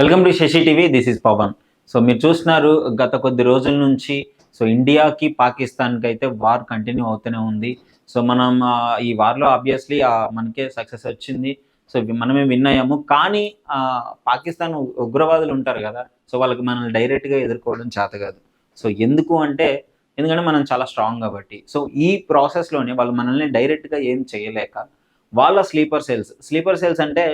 Welcome to Shashi TV this is Pavan. So మీరు చూస్తున్నారు గత కొద్ది రోజుల నుంచి సో ఇండియాకి పాకిస్తాన్కి అయితే వార్ కంటిన్యూ అవుతూనే ఉంది. సో మనం ఈ వార్లో ఆబ్వియస్లీ మనకే సక్సెస్ వచ్చింది. సో మనమే విన్ అయ్యాము. కానీ పాకిస్తాన్ ఉగ్రవాదులు ఉంటారు కదా సో వాళ్ళకి మనల్ని డైరెక్ట్గా ఎదుర్కోవడం చేత కాదు సో ఎందుకు అంటే ఎందుకంటే మనం చాలా స్ట్రాంగ్ కాబట్టి. సో ఈ ప్రాసెస్లోనే వాళ్ళు మనల్ని డైరెక్ట్గా ఏం చేయలేక వాళ్ళ స్లీపర్ సెల్స్ స్లీపర్ సెల్స్ అంటే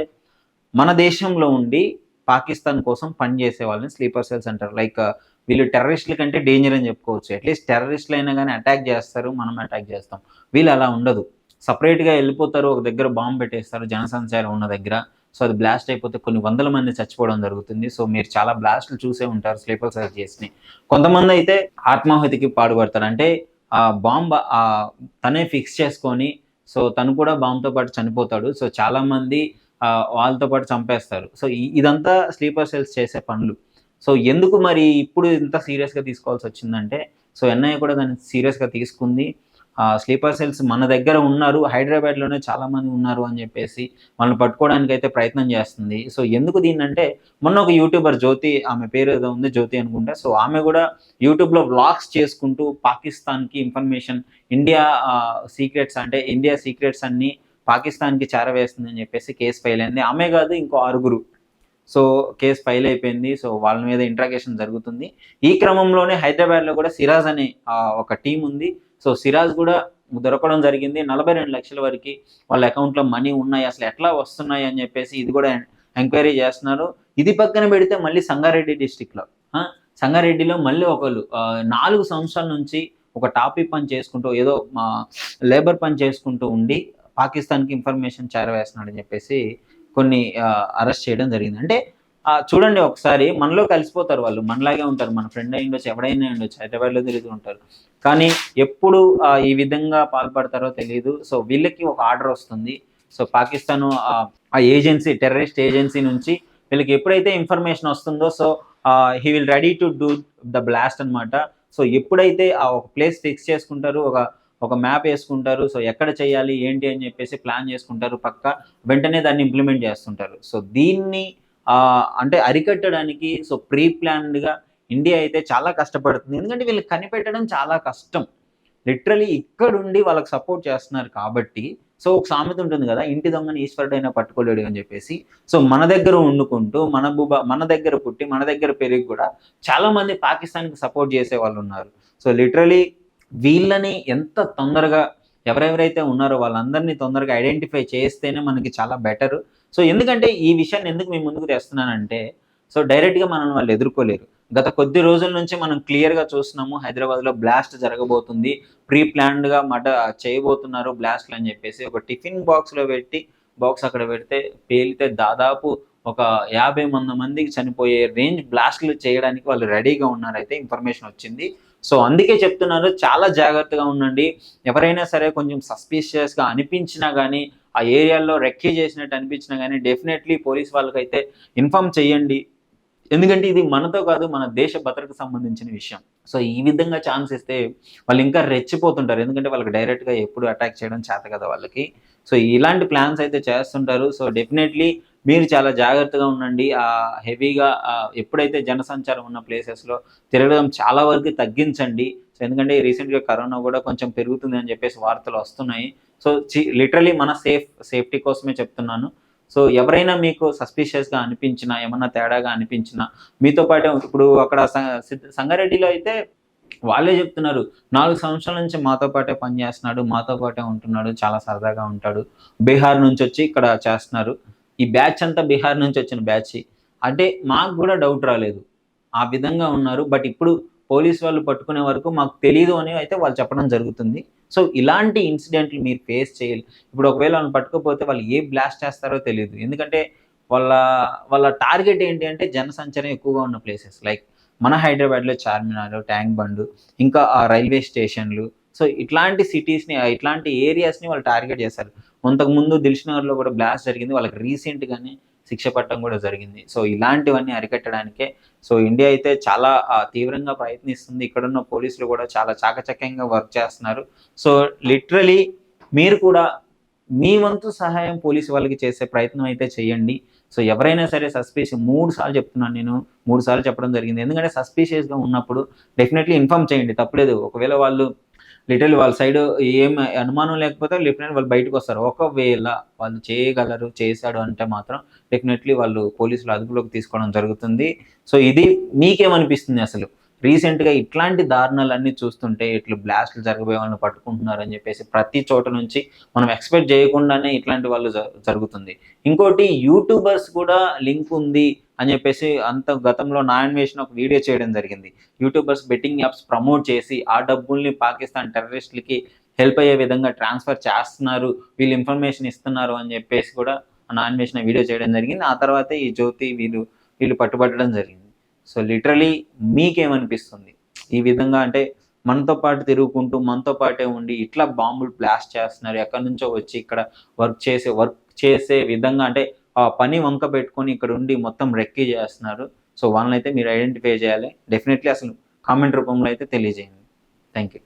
మన దేశంలో ఉండి పాకిస్తాన్ కోసం పనిచేసే వాళ్ళని స్లీపర్ సెల్స్ అంటారు. లైక్ uh, వీళ్ళు టెర్రరిస్టుల కంటే డేంజర్ అని చెప్పుకోవచ్చు. అట్లీస్ట్ టెర్రరిస్టులు అయినా కానీ అటాక్ చేస్తారు మనం అటాక్ చేస్తాం. వీళ్ళు అలా ఉండదు. సపరేట్గా వెళ్ళిపోతారు ఒక దగ్గర బాంబు పెట్టేస్తారు జనసంచారం ఉన్న దగ్గర. సో అది బ్లాస్ట్ అయిపోతే కొన్ని వందల మంది చచ్చిపోవడం జరుగుతుంది. సో మీరు చాలా బ్లాస్ట్లు చూసే ఉంటారు స్లీపర్ సెల్స్ చేసి. కొంతమంది అయితే ఆత్మాహుతికి పాడుపడతారు. అంటే ఆ బాంబ్ తనే ఫిక్స్ చేసుకొని సో తను కూడా బాంబుతో పాటు చనిపోతాడు. సో చాలామంది వాళ్ళతో పాటు చంపేస్తారు. సో ఇదంతా స్లీపర్ సెల్స్ చేసే పనులు. సో ఎందుకు మరి ఇప్పుడు ఇంత సీరియస్గా తీసుకోవాల్సి వచ్చిందంటే సో ఎన్ఐఏ కూడా దాన్ని సీరియస్గా తీసుకుంది. స్లీపర్ సెల్స్ మన దగ్గర ఉన్నారు హైదరాబాద్లోనే చాలామంది ఉన్నారు అని చెప్పేసి వాళ్ళని పట్టుకోవడానికి అయితే ప్రయత్నం చేస్తుంది. సో ఎందుకు దీన్నంటే మొన్న ఒక యూట్యూబర్ జ్యోతి ఆమె పేరు ఏదో ఉంది జ్యోతి అనుకుంటా. సో ఆమె కూడా యూట్యూబ్లో వ్లాగ్స్ చేసుకుంటూ పాకిస్తాన్కి ఇన్ఫర్మేషన్ ఇండియా సీక్రెట్స్ అంటే ఇండియా సీక్రెట్స్ అన్ని పాకిస్తాన్కి చేరవేస్తుందని చెప్పేసి కేసు ఫైల్ అయింది. ఆమె కాదు ఇంకో ఆరుగురు. సో కేసు ఫైల్ అయిపోయింది. సో వాళ్ళ మీద ఇంట్రాగేషన్ జరుగుతుంది. ఈ క్రమంలోనే హైదరాబాద్లో కూడా సిరాజ్ అనే ఒక టీం ఉంది. సో సిరాజ్ కూడా దొరకడం జరిగింది. నలభై రెండు లక్షల వరకు వాళ్ళ అకౌంట్లో మనీ ఉన్నాయి. అసలు ఎట్లా వస్తున్నాయి అని చెప్పేసి ఇది కూడా ఎంక్వైరీ చేస్తున్నారు. ఇది పక్కన పెడితే మళ్ళీ సంగారెడ్డి డిస్టిక్లో సంగారెడ్డిలో మళ్ళీ ఒకళ్ళు నాలుగు సంవత్సరాల నుంచి ఒక టాపిక్ పని చేసుకుంటూ ఏదో లేబర్ పని చేసుకుంటూ ఉండి పాకిస్తాన్కి ఇన్ఫర్మేషన్ చేరవేస్తున్నాడని చెప్పేసి కొన్ని అరెస్ట్ చేయడం జరిగింది. అంటే చూడండి ఒకసారి మనలో కలిసిపోతారు వాళ్ళు. మనలాగే ఉంటారు. మన ఫ్రెండ్ అయి ఉండొచ్చు ఎవడైనా ఉండొచ్చు. హైదరాబాద్లో తిరుగుతూ ఉంటారు. కానీ ఎప్పుడు ఈ విధంగా పాల్పడతారో తెలియదు సో వీళ్ళకి ఒక ఆర్డర్ వస్తుంది. సో పాకిస్తాన్ ఆ ఏజెన్సీ టెర్రరిస్ట్ ఏజెన్సీ నుంచి వీళ్ళకి ఎప్పుడైతే ఇన్ఫర్మేషన్ వస్తుందో so he will ready to do the blast అన్నమాట. సో ఎప్పుడైతే ఆ ఒక ప్లేస్ ఫిక్స్ చేసుకుంటారు ఒక ఒక మ్యాప్ వేసుకుంటారు. సో ఎక్కడ చేయాలి ఏంటి అని చెప్పేసి ప్లాన్ చేసుకుంటారు. పక్క వెంటనే దాన్ని ఇంప్లిమెంట్ చేస్తుంటారు. సో దీన్ని అంటే అరికట్టడానికి సో ప్రీ ప్లాన్డ్గా ఇండియా అయితే చాలా కష్టపడుతుంది. ఎందుకంటే వీళ్ళు కనిపెట్టడం చాలా కష్టం. లిటరలీ ఇక్కడుండి వాళ్ళకి సపోర్ట్ చేస్తున్నారు కాబట్టి సో ఒక సామెత ఉంటుంది కదా ఇంటి దొంగని ఈశ్వరుడైనా పట్టుకోలేడు అని చెప్పేసి. సో మన దగ్గర వండుకుంటూ మన బుబ మన దగ్గర పుట్టి మన దగ్గర పెరిగి కూడా చాలామంది పాకిస్తాన్కి సపోర్ట్ చేసే వాళ్ళు ఉన్నారు. సో లిటరలీ వీళ్ళని ఎంత తొందరగా ఎవరెవరైతే ఉన్నారో వాళ్ళందరినీ తొందరగా ఐడెంటిఫై చేస్తేనే మనకి చాలా బెటర్. సో ఎందుకంటే ఈ విషయాన్ని ఎందుకు మేము ముందుకు తెస్తున్నానంటే సో డైరెక్ట్గా మనం వాళ్ళు ఎదుర్కోలేరు. గత కొద్ది రోజుల నుంచి మనం క్లియర్గా చూస్తున్నాము హైదరాబాద్లో బ్లాస్ట్ జరగబోతుంది ప్రీ ప్లాన్డ్గా మట చేయబోతున్నారు బ్లాస్ట్లు అని చెప్పేసి ఒక టిఫిన్ బాక్స్లో పెట్టి బాక్స్ అక్కడ పెడితే పేలితే దాదాపు ఒక యాభై మంది మందికి చనిపోయే రేంజ్ బ్లాస్ట్లు చేయడానికి వాళ్ళు రెడీగా ఉన్నారైతే ఇన్ఫర్మేషన్ వచ్చింది. సో అందుకే చెప్తున్నారు చాలా జాగ్రత్తగా ఉండండి. ఎవరైనా సరే కొంచెం సస్పీషియస్గా అనిపించినా కానీ ఆ ఏరియాలో రెక్కీ చేసినట్టు అనిపించినా కానీ డెఫినెట్లీ పోలీస్ వాళ్ళకైతే ఇన్ఫామ్ చేయండి ఎందుకంటే ఇది మనతో కాదు మన దేశ భద్రతకు సంబంధించిన విషయం. సో ఈ విధంగా ఛాన్స్ ఇస్తే వాళ్ళు ఇంకా రెచ్చిపోతుంటారు. ఎందుకంటే వాళ్ళకి డైరెక్ట్గా ఎప్పుడు అటాక్ చేయడం చేత కదా వాళ్ళకి. సో ఇలాంటి ప్లాన్స్ అయితే చేస్తుంటారు. సో డెఫినెట్లీ మీరు చాలా జాగ్రత్తగా ఉండండి. ఆ హెవీగా ఎప్పుడైతే జనసంచారం ఉన్న ప్లేసెస్లో తిరగడం చాలా వరకు తగ్గించండి. సో ఎందుకంటే రీసెంట్గా కరోనా కూడా కొంచెం పెరుగుతుంది అని చెప్పేసి వార్తలు వస్తున్నాయి. సో లిటరలీ మన సేఫ్ సేఫ్టీ కోసమే చెప్తున్నాను. సో ఎవరైనా మీకు సస్పీషియస్గా అనిపించినా ఏమన్నా తేడాగా అనిపించినా మీతో పాటే ఇప్పుడు అక్కడ సిద్ధ- సంగారెడ్డిలో అయితే వాళ్ళే చెప్తున్నారు. నాలుగు సంవత్సరాల నుంచి మాతో పాటే పనిచేస్తున్నాడు మాతో పాటే ఉంటున్నాడు చాలా సరదాగా ఉంటాడు. బీహార్ నుంచి వచ్చి ఇక్కడ చేస్తున్నారు. ఈ బ్యాచ్ అంతా బీహార్ నుంచి వచ్చిన బ్యాచ్. అంటే మాకు కూడా డౌట్ రాలేదు. ఆ విధంగా ఉన్నారు. బట్ ఇప్పుడు పోలీస్ వాళ్ళు పట్టుకునే వరకు మాకు తెలియదు అని అయితే వాళ్ళు చెప్పడం జరుగుతుంది. సో ఇలాంటి ఇన్సిడెంట్లు మీరు ఫేస్ చేయాలి. ఇప్పుడు ఒకవేళ వాళ్ళని పట్టుకోకపోతే వాళ్ళు ఏ బ్లాస్ట్ చేస్తారో తెలియదు ఎందుకంటే వాళ్ళ వాళ్ళ టార్గెట్ ఏంటి అంటే జనసంచారం ఎక్కువగా ఉన్న ప్లేసెస్ లైక్ మన హైదరాబాద్లో చార్మినార్ ట్యాంక్ బండ్ ఇంకా ఆ రైల్వే స్టేషన్లు. సో ఇట్లాంటి సిటీస్ని ఇట్లాంటి ఏరియాస్ని వాళ్ళు టార్గెట్ చేస్తారు. కొంతకుముందు దిల్షునగర్లో కూడా బ్లాస్ట్ జరిగింది. వాళ్ళకి రీసెంట్గానే శిక్ష పట్టడం కూడా జరిగింది. సో ఇలాంటివన్నీ అరికట్టడానికే సో ఇండియా అయితే చాలా తీవ్రంగా ప్రయత్నిస్తుంది. ఇక్కడున్న పోలీసులు కూడా చాలా చాకచక్యంగా వర్క్ చేస్తున్నారు. సో లిటరలీ మీరు కూడా మీ వంతు సహాయం పోలీసు వాళ్ళకి చేసే ప్రయత్నం అయితే చేయండి. సో ఎవరైనా సరే సస్పీషియస్ మూడు సార్లు చెప్తున్నాను నేను మూడు సార్లు చెప్పడం జరిగింది. ఎందుకంటే సస్పీషియస్గా ఉన్నప్పుడు డెఫినెట్లీ ఇన్ఫామ్ చేయండి. తప్పలేదు. ఒకవేళ వాళ్ళు లిటిల్ వాళ్ళ సైడ్ ఏం అనుమానం లేకపోతే డెఫినెట్ వాళ్ళు బయటకు వస్తారు. ఒకవేళ వాళ్ళు చేయగలరు చేశాడు అంటే మాత్రం డెఫినెట్లీ వాళ్ళు పోలీసులు అదుపులోకి తీసుకోవడం జరుగుతుంది. సో ఇది మీకేమనిపిస్తుంది అసలు? రీసెంట్గా ఇట్లాంటి దారుణాలన్నీ చూస్తుంటే ఇట్లా బ్లాస్ట్లు జరగబోయే వాళ్ళని పట్టుకుంటున్నారు అని చెప్పేసి ప్రతి చోట నుంచి మనం ఎక్స్పెక్ట్ చేయకుండానే ఇట్లాంటి వాళ్ళు జరుగుతుంది. ఇంకోటి యూట్యూబర్స్ కూడా లింక్ ఉంది అని చెప్పేసి అంత గతంలో నా అన్వేషణ ఒక వీడియో చేయడం జరిగింది. యూట్యూబర్స్ బెట్టింగ్ యాప్స్ ప్రమోట్ చేసి ఆ డబ్బుల్ని పాకిస్తాన్ టెర్రరిస్టులకి హెల్ప్ అయ్యే విధంగా ట్రాన్స్ఫర్ చేస్తున్నారు. వీళ్ళు ఇన్ఫర్మేషన్ ఇస్తున్నారు అని చెప్పేసి కూడా నా అన్వేషణ వీడియో చేయడం జరిగింది. ఆ తర్వాతే ఈ జ్యోతి వీళ్ళు వీళ్ళు పట్టుబట్టడం జరిగింది. సో లిటరలీ మీకేమనిపిస్తుంది? ఈ విధంగా అంటే మనతో పాటు తిరుగుకుంటూ మనతో పాటే ఉండి ఇట్లా బాంబులు బ్లాస్ట్ చేస్తున్నారు ఎక్కడి నుంచో వచ్చి ఇక్కడ వర్క్ చేసే వర్క్ చేసే విధంగా అంటే ఆ పని వంక పెట్టుకొని ఇక్కడ ఉండి మొత్తం రెక్కీ చేస్తున్నారు. సో వాళ్ళని అయితే మీరు ఐడెంటిఫై చేయాలి. డెఫినెట్లీ అసలు కామెంట్ రూపంలో అయితే తెలియజేయండి. Thank you